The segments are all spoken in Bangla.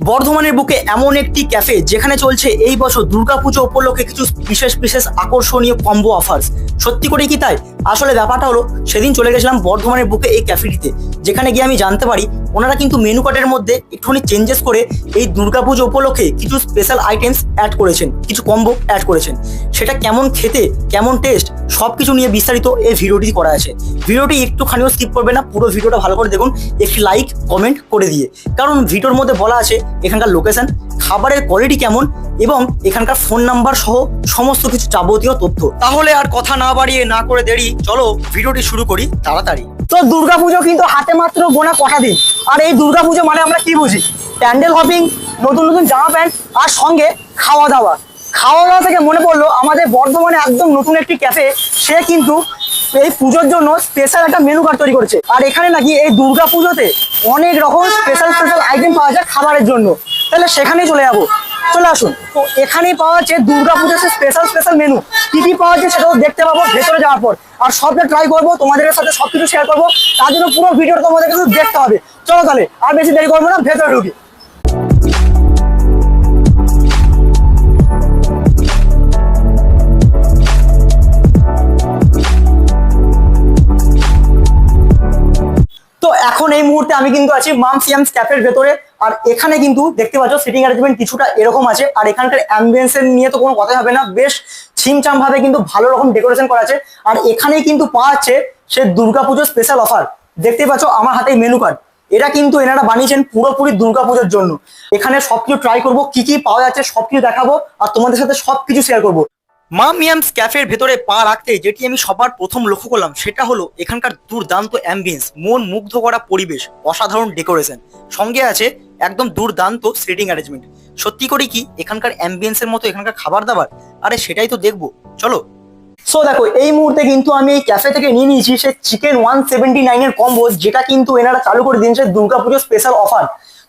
বর্ধমানের বুকে এমন একটি ক্যাফে যেখানে চলছে এই বছর দুর্গাপুজো উপলক্ষে কিছু বিশেষ বিশেষ আকর্ষণীয় কম্বো অফার্স সত্যি করে কি তাই? আসলে ব্যাপারটা হলো, সেদিন চলে গেছিলাম বর্ধমানের বুকে এই ক্যাফেটিতে, যেখানে গিয়ে আমি জানতে পারি, ওনারা কিন্তু মেনু কার্ডের মধ্যে একটুখানি চেঞ্জেস করে এই দুর্গাপুজো উপলক্ষে কিছু স্পেশাল আইটেমস অ্যাড করেছেন, কিছু কম্বো অ্যাড করেছেন। সেটা কেমন খেতে, কেমন টেস্ট সব কিছু নিয়ে বিস্তারিত এই ভিডিওটি করা আছে। ভিডিওটি একটুখানিও স্কিপ করবে না, পুরো ভিডিওটা ভালো করে দেখুন, একটি লাইক কমেন্ট করে দিয়ে। কারণ ভিডিওর মধ্যে বলা আছে এখানকার লোকেশন খাবারের কোয়ালিটি কেমন এবং এখানকার ফোন নাম্বার সহ সমস্ত কিছু যাবতীয় তথ্য। তাহলে আর কথা না বাড়িয়ে না করে দেরি, চলো ভিডিওটি শুরু করি তাড়াতাড়ি। তো দুর্গাপুজো কিন্তু হাতে মাত্র গোনা কটা দিন। আর এই দুর্গাপুজো মানে আমরা কি বুঝি? প্যান্ডেল হপিং নতুন নতুন জামা প্যান্ট আর সঙ্গে খাওয়া দাওয়া। খাওয়া দাওয়া থেকে মনে পড়ল, আমাদের বর্ধমানে একদম নতুন একটি ক্যাফে সে কিন্তু এই পুজোর জন্য স্পেশাল একটা মেনু কার্ড তৈরি করেছে। আর এখানে নাকি এই দুর্গা পুজোতে অনেক রকম স্পেশাল স্পেশাল আইটেম পাওয়া যায় খাবারের জন্য। তাহলে সেখানেই চলে যাব। চলে আসুন। তো এখানেই পাওয়া যাচ্ছে দুর্গা পুজোর স্পেশাল স্পেশাল মেনু কি কি পাওয়া যাচ্ছে সেটাও দেখতে পাবো ভেতরে যাওয়ার পর। আর সবটা ট্রাই করব, তোমাদের সাথে সবকিছু শেয়ার করব। তার জন্য পুরো ভিডিওটা তোমাদের কিন্তু দেখতে হবে। চলো তাহলে, আর বেশি দেরি করব না, ভেতরে ঢুকি। এখন এই মুহূর্তে আমি কিন্তু আছি মাম সিয়ামস ক্যাফের ভেতরে। আর এখানে কিন্তু দেখতে পাচ্ছ সিটিং অ্যারেঞ্জমেন্ট কিছুটা এরকম আছে। আর এখানকার অ্যাম্বিয়েন্সের নিয়ে তো কোনো কথাই হবে না। বেশ ছিমচাম ভাবে কিন্তু ভালো রকম ডেকোরেশন করা আছে। আর এখানেই কিন্তু পাওয়া যাচ্ছে সে দুর্গাপুজোর স্পেশাল অফার দেখতে পাচ্ছ আমার হাতে মেনু কার্ড এটা কিন্তু এনারা বানিয়েছেন পুরোপুরি দুর্গাপুজোর জন্য। এখানে সবকিছু ট্রাই করব, কি কি পাওয়া যাচ্ছে সবকিছু দেখাবো, আর তোমাদের সাথে সবকিছু শেয়ার করব। মা মিয়ামস ক্যাফের ভেতরে পা রাখতে যেটি আমি সবার প্রথম লক্ষ্য করলাম, সেটা হলো এখানকার দুর্দান্ত অ্যাম্বিয়েন্স মন মুগ্ধ করা পরিবেশ, অসাধারণ ডেকোরেশন সঙ্গে আছে একদম দুর্দান্ত সিটিং অ্যারেঞ্জমেন্ট সত্যি করে কি, এখানকার অ্যাম্বিয়েন্সের মতো এখানকার খাবার দাবার আরে সেটাই তো দেখব। চলো। সো দেখো, এই মুহূর্তে কিন্তু আমি এই ক্যাফে থেকে নিয়ে নিয়েছি সে চিকেন ওয়ান সেভেন্টি নাইনের কম্বো যেটা কিন্তু এনারা চালু করে দিয়েছে দুর্গাপুজোর স্পেশাল অফার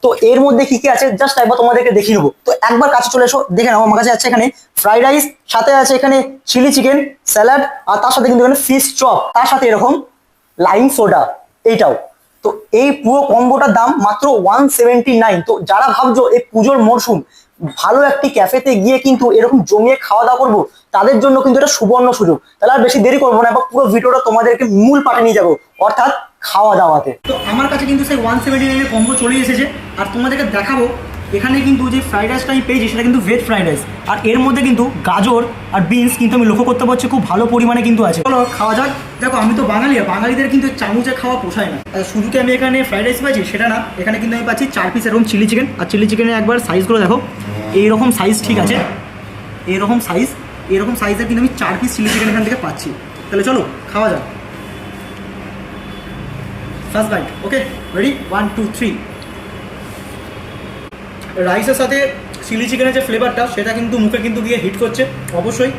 তো এর মধ্যে কি কি আছে? জাস্ট একবার তোমাদেরকে দেখিয়ে নেব তো একবার কাছে চলে এসো, দেখে নাও, আমার কাছে আছে এখানে ফ্রাইড রাইস সাথে আছে এখানে চিলি চিকেন স্যালাড আর তার সাথে কিন্তু এখানে ফিশ চপ তার সাথে এরকম লাইম সোডা এইটাও। তো এই পুরো কম্বোটার দাম মাত্র ওয়ান সেভেন্টি নাইন তো যারা ভাবছ এই পুজোর মরশুম ভালো একটি ক্যাফেতে গিয়ে কিন্তু এরকম জমিয়ে খাওয়া দাওয়া করব, তাদের জন্য কিন্তু এটা সুবর্ণ সুযোগ। তাহলে আর বেশি দেরি করব না এবার পুরো ভিডিওটা তোমাদেরকে মূল পাঠে নিয়ে যাব। অর্থাৎ খাওয়া দাওয়াতে তো আমার কাছে কিন্তু সেই ওয়ান সেভেন্টি নাইনের কম্বো চলে এসেছে। আর তোমাদেরকে দেখাবো, এখানে কিন্তু যে ফ্রাইড রাইসটা আমি পেয়েছি, সেটা কিন্তু ভেজ ফ্রাইড রাইস আর এর মধ্যে কিন্তু গাজর আর বিনস কিন্তু আমি লক্ষ্য করতে পারছি, খুব ভালো পরিমাণে কিন্তু আছে। চলো, খাওয়া যাক। দেখো, আমি তো বাঙালি বাঙালিদের কিন্তু চামচে খাওয়া পোষায় না। শুধু কি আমি এখানে ফ্রাইড রাইস পাচ্ছি? সেটা না। এখানে কিন্তু আমি পাচ্ছি চার পিস এরকম চিলি চিকেন আর চিলি চিকেনের একবার সাইজগুলো দেখো। এইরকম সাইজ ঠিক আছে। এরকম সাইজ এরকম সাইজের কিন্তু আমি চার পিস চিলি চিকেন এখান থেকে পাচ্ছি। তাহলে চলো, খাওয়া যাক। First bite okay ready one two three রাইসের সাথে চিলি চিকেনের যে ফ্লেভারটা সেটা কিন্তু মুখে কিন্তু গিয়ে হিট করছে, অবশ্যই।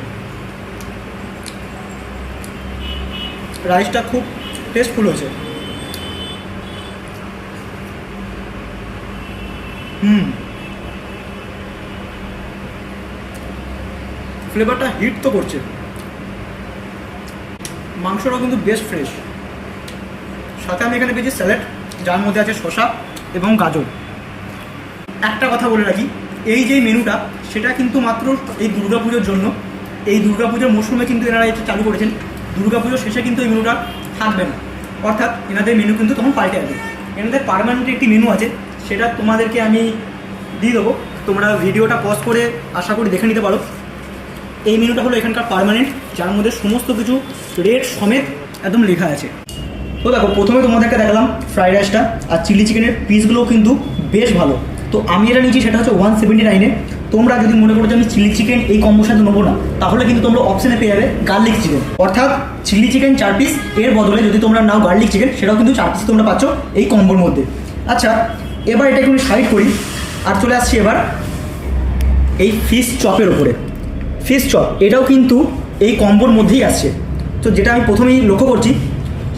রাইসটা খুব টেস্টফুল হয়েছে। হুম। ফ্লেভারটা হিট তো করছে। মাংসটাও কিন্তু বেশ ফ্রেশ সাথে আমি এখানে পেয়েছি স্যালাড যার মধ্যে আছে শসা এবং গাজর। একটা কথা বলে রাখি, এই যে মেনুটা, সেটা কিন্তু মাত্র এই দুর্গাপুজোর জন্য। এই দুর্গাপুজোর মরশুমে কিন্তু এনারা এটা চালু করেছেন। দুর্গাপুজোর শেষে কিন্তু এই মেনুটা থাকবে না। অর্থাৎ এনাদের মেনু কিন্তু তখন পাল্টে যাবে। এনাদের পারমানেন্ট একটি মেনু আছে, সেটা তোমাদেরকে আমি দিয়ে দেবো। তোমরা ভিডিওটা পজ করে আশা করি দেখে নিতে পারো। এই মেনুটা হলো এখানকার পার্মানেন্ট যার মধ্যে সমস্ত কিছু রেট সমেত একদম লেখা আছে। তো দেখো, প্রথমে তোমাদেরকে দেখালাম ফ্রাইড রাইসটা আর চিলি চিকেনের পিসগুলোও কিন্তু বেশ ভালো। তো আমি এটা নিয়েছি সেটা হচ্ছে ওয়ান সেভেন্টি নাইনে তোমরা যদি মনে করো যে আমি চিলি চিকেন এই কম্বোর সাথে নেব না, তাহলে কিন্তু তোমরা অপশনে পেয়ে যাবে গার্লিক চিকেন অর্থাৎ চিলি চিকেন চার পিস এর বদলে যদি তোমরা নাও গার্লিক চিকেন সেটাও কিন্তু চার পিস তোমরা পাচ্ছ এই কম্বোর মধ্যে। আচ্ছা এবার এটা একটু সাইড করি, আর চলে আসছি এবার এই ফিশ চপের ওপরে ফিশ চপ, এটাও কিন্তু এই কম্বোর মধ্যেই আসছে। তো যেটা আমি প্রথমেই লক্ষ্য করছি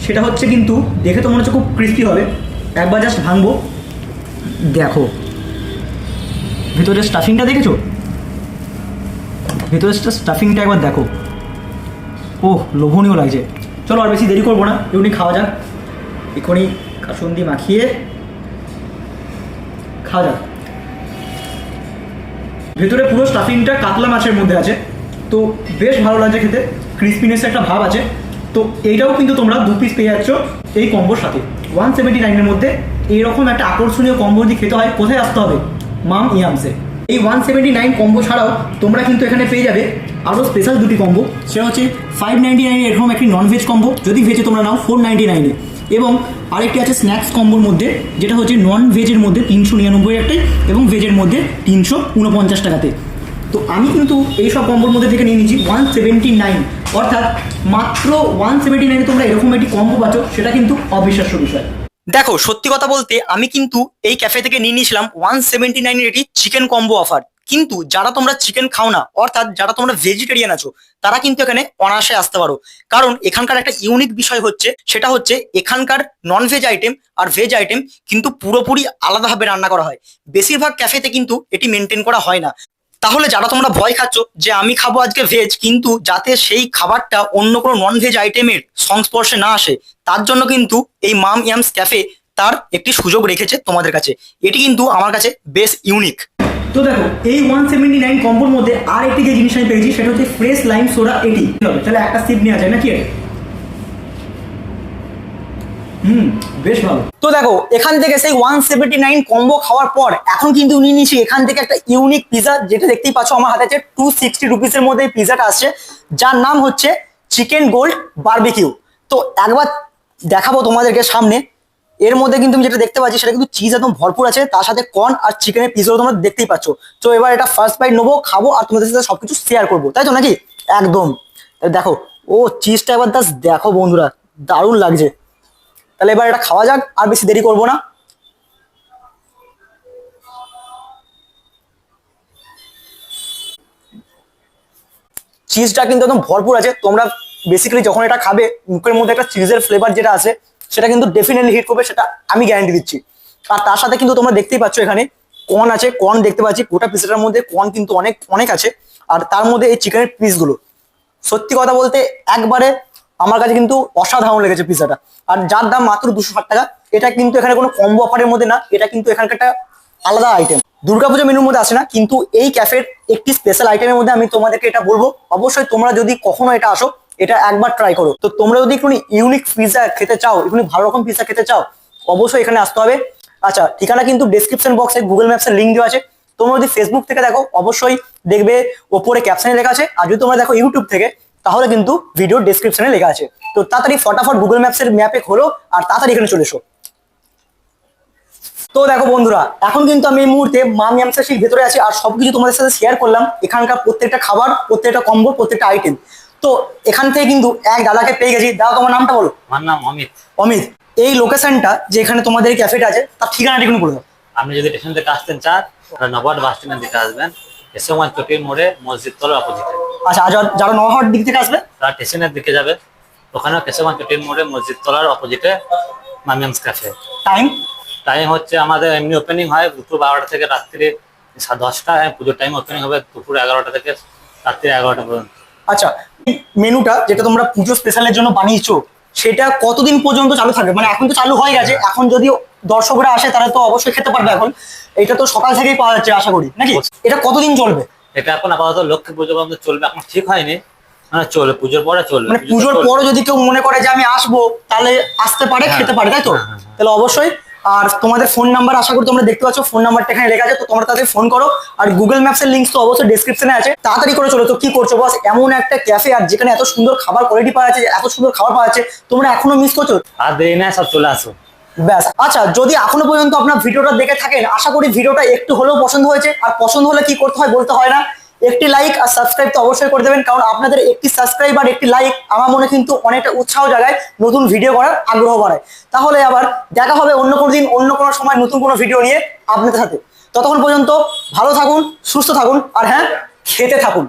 সেটা হচ্ছে কিন্তু দেখে তো মনে হচ্ছে খুব ক্রিস্পি হবে। একবার জাস্ট ভাঙবো। দেখো। ভিতরে স্টাফিংটা দেখেছ? ভিতরে স্টাফিংটা একবার দেখো। ও লোভনীয় লাগছে। চলো আর বেশি দেরি করব না এমনি খাওয়া যাক। এক্ষুনি কাসুন্দি মাখিয়ে খাওয়া যাক। ভেতরে পুরো স্টাফিংটা কাতলা মাছের মধ্যে আছে। তো বেশ ভালো লাগছে খেতে। ক্রিসপিনেস একটা ভাব আছে। তো এইটাও কিন্তু তোমরা দু পিস পেয়ে যাচ্ছ এই কম্বোর সাথে। ওয়ান সেভেন্টি নাইনের মধ্যে এইরকম একটা আকর্ষণীয় কম্বো যদি খেতে হয়, কোথায় আসতে হবে? মাম ইয়ামসে। এই ওয়ান সেভেন্টি নাইন কম্বো ছাড়াও তোমরা কিন্তু এখানে পেয়ে যাবে আরও স্পেশাল দুটি কম্বো সেটা হচ্ছে ফাইভ নাইনটি নাইনে এরকম একটি নন ভেজ কম্বো যদি ভেজে তোমরা নাও ফোর নাইনটি নাইনে এবং আরেকটি আছে স্ন্যাক্স কম্বোর মধ্যে, যেটা হচ্ছে নন ভেজের মধ্যে তিনশো নিরানব্বই একটাই এবং ভেজের মধ্যে তিনশো উনপঞ্চাশ টাকাতে। তো আমি কিন্তু এই সব কম্বোর মধ্যে থেকে নিয়ে নিচ্ছি ওয়ান সেভেন্টি নাইন অর্থাৎ মাত্র ওয়ান সেভেন্টি নাইনে তোমরা এরকম একটি কম্বো পাচ্ছ, সেটা কিন্তু অবিশ্বাস্য বিষয়। দেখো, সত্যি কথা বলতে আমি কিন্তু এই ক্যাফে থেকে নিয়ে নিয়েছিলাম ওয়ান সেভেন্টি নাইনের এটি চিকেন কম্বো অফার কিন্তু যারা তোমরা চিকেন খাও না, অর্থাৎ যারা তোমরা ভেজিটেরিয়ান আছো, তারা কিন্তু এখানে অনায়াসে আসতে পারো। কারণ এখানকার একটা ইউনিক বিষয় হচ্ছে, সেটা হচ্ছে এখানকার নন ভেজ আইটেম আর ভেজ আইটেম কিন্তু পুরোপুরি আলাদাভাবে রান্না করা হয়। বেশিরভাগ ক্যাফেতে কিন্তু এটি মেনটেন করা হয় না। তাহলে যারা তোমরা ভয় খাচ্ছ যে আমি খাব আজকে ভেজ কিন্তু যাতে সেই খাবারটা অন্য কোনো নন ভেজ আইটেমের সংস্পর্শে না আসে, তার জন্য কিন্তু এই মাম ইয়ামস ক্যাফে তার একটি সুযোগ রেখেছে তোমাদের কাছে। এটি কিন্তু আমার কাছে বেশ ইউনিক তো দেখো, এই ওয়ান সেভেন্টি নাইন কম্বোর মধ্যে আর একটি যে জিনিস আমি পেয়েছি, সেটা হচ্ছে ফ্রেশ লাইম সোডা এটি। তাহলে একটা সিপ নেওয়া যায়, নাকি? হুম, বেশ ভালো। তো দেখো, এখান থেকে সেই ওয়ান সেভেন্টি নাইন কম্বো খাওয়ার পর, এখন কিন্তু নিয়ে নিয়েছি এখান থেকে একটা ইউনিক পিজা যেটা দেখতেই পাচ্ছ আমার হাতে আছে টু সিক্সটি রুপিসের মধ্যে এই পিজাটা আসছে, যার নাম হচ্ছে চিকেন গোল্ড বারবিকিউ তো একবার দেখাবো তোমাদেরকে সামনে। এর মধ্যে কিন্তু আমি যেটা দেখতে পাচ্ছি, সেটা কিন্তু চিজ একদম ভরপুর আছে, তার সাথে কর্ন আর চিকেনের পিসগুলো তোমরা দেখতেই পাচ্ছ। তো এবার এটা ফার্স্ট বাইট নেব, খাব আর তোমাদের সাথে সবকিছু শেয়ার করব। তাই তো নাকি? একদম। দেখো, ও চিজটা এবার দাস দেখো বন্ধুরা, দারুণ লাগছে। তাহলে এবার এটা খাওয়া যাক, আর বেশি দেরি করব না। চিজটা কিন্তু একদম ভরপুর আছে। তোমরা বেসিক্যালি যখন এটা খাবে, মুখের মধ্যে একটা চিজের ফ্লেভার যেটা আছে, সেটা কিন্তু ডেফিনেটলি হিট করবে, সেটা আমি গ্যারান্টি দিচ্ছি। আর তার সাথে কিন্তু তোমরা দেখতেই পাচ্ছ এখানে কর্ন আছে কর্ন দেখতে পাচ্ছি, গোটা পিসটার মধ্যে কর্ন কিন্তু অনেক অনেক আছে। আর তার মধ্যে এই চিকেনের পিসগুলো সত্যি কথা বলতে, একবারে আমার কাছে কিন্তু অসাধারণ লেগেছে পিজাটা আর যার দাম মাত্র দুশো টাকা, এটা কিন্তু এখানে কোনো কম্বো অফারের মধ্যে না, এটা কিন্তু এখানকার একটা আলাদা আইটেম দুর্গাপুজো মেনুর মধ্যে আসে না, কিন্তু এই ক্যাফের একটি স্পেশাল আইটেমের মধ্যে আমি তোমাদেরকে এটা বলব। অবশ্যই তোমরা যদি কখনো এটা আসো, এটা একবার ট্রাই করো। তো তোমরা যদি একটু ইউনিক পিজা খেতে চাও একটু ভালো রকম পিজা খেতে চাও, অবশ্যই এখানে আসতে হবে। আচ্ছা ঠিকানা কিন্তু ডেসক্রিপশন বক্সে গুগল ম্যাপসের লিঙ্ক দেওয়া আছে। তোমরা যদি ফেসবুক থেকে দেখো, অবশ্যই দেখবে, ওপরে ক্যাপশনে লেখা আছে। আর যদি তোমরা দেখো ইউটিউব থেকে তাহলে কিন্তু ভিডিও ডেসক্রিপশনে লেখা আছে। তো তাড়াতাড়ি ফটাফট গুগল ম্যাপসের ম্যাপে খোলো আর তাড়াতাড়ি এখানে চলে এসো। তো দেখো বন্ধুরা এখন কিন্তু আমি এই মুহূর্তে মাম ইয়ামসাসির ভেতরে আছি আর সবকিছু তোমাদের সাথে শেয়ার করলাম। এখানকার প্রত্যেকটা খাবার প্রত্যেকটা কম্বো প্রত্যেকটা আইটেম তো এখান থেকে কিন্তু এক দাদাকে পেয়ে গেছি। দাদা তোমার নামটা বলো? আমার নাম অমিত। অমিত। এই লোকেশনটা যেখানে তোমাদের ক্যাফেটা আছে তার ঠিকানাটা একটু বলে দাও। আপনি যদি স্টেশন থেকে আসতেন চান নবাড বাস স্ট্যান্ডের দিকে আসবেন। এসে আমার চটির মোড়ে মসজিদ তলার অপোজিটে আচ্ছা আর যারা- নহাট দিক থেকে আসবে? তারা স্টেশনের দিকে যাবে। ওখানেও কেশবান চটির মোড়ে মসজিদ তলার অপোজিটে মামিয়ামস ক্যাফে টাইম টাইম হচ্ছে আমাদের এমনি ওপেনিং হয় দুপুর বারোটা থেকে রাত্রি দশটা। হ্যাঁ পুজোর টাইম ওপেনিং হবে দুপুর এগারোটা থেকে রাত্রি এগারোটা পর্যন্ত। আচ্ছা মেনুটা যেটা তোমরা পুজো স্পেশালের জন্য বানিয়েছো সেটা কতদিন পর্যন্ত চালু থাকবে? মানে এখন তো চালু হয়ে গেছে এখন যদি দর্শকরা আসে তারা তো অবশ্যই খেতে পারবে এখন। এটা তো সকাল থেকেই পাওয়া যাচ্ছে আশা করি। নাকি? এটা কতদিন চলবে? এটা এখন আপাতত লক্ষ্মী পুজো পর্যন্ত চলবে। এখন ঠিক হয়নি। মানে চলবে। পুজোর পরে চলবে। মানে পুজোর। পরও যদি কেউ মনে করে যে আমি আসব তাহলে আসতে পারে হ্যাঁ, খেতে পারে তাই তো? হ্যাঁ, হ্যাঁ। তাহলে অবশ্যই। আর তোমাদের ফোন নাম্বার আশা করি তোমরা দেখতে পাচ্ছ ফোন নাম্বারটা এখানে লেখা আছে তো তোমরা তাদের ফোন করো। আর গুগল ম্যাপসের লিঙ্ক তো অবশ্যই ডেসক্রিপশনে আছে। তাড়াতাড়ি করে চলো তো কি করছ? বস এমন একটা ক্যাফে আর যেখানে এত সুন্দর খাবার কোয়ালিটি পাওয়া যাচ্ছে এত সুন্দর খাবার পাওয়া যাচ্ছে তোমরা এখনও মিস করছ? আর দেরি না সব চলে আসো। ব্যাস। আচ্ছা যদি এখনও পর্যন্ত আপনার ভিডিওটা দেখে থাকেন, আশা করি ভিডিওটা একটু হলেও পছন্দ হয়েছে। আর পছন্দ হলে কি করতে হয় বলতে হয় না। একটি লাইক আর সাবস্ক্রাইব তো অবশ্যই করে দেবেন, কারণ আপনাদের একটি সাবস্ক্রাইব আর একটি লাইক আমার মনে কিন্তু অনেকটা উৎসাহ জাগায় নতুন ভিডিও করার আগ্রহ বাড়ায়। তাহলে আবার দেখা হবে অন্য কোনো দিন, অন্য কোনো সময় নতুন কোনো ভিডিও নিয়ে আপনাদের সাথে। ততক্ষণ পর্যন্ত ভালো থাকুন, সুস্থ থাকুন, আর হ্যাঁ খেতে থাকুন।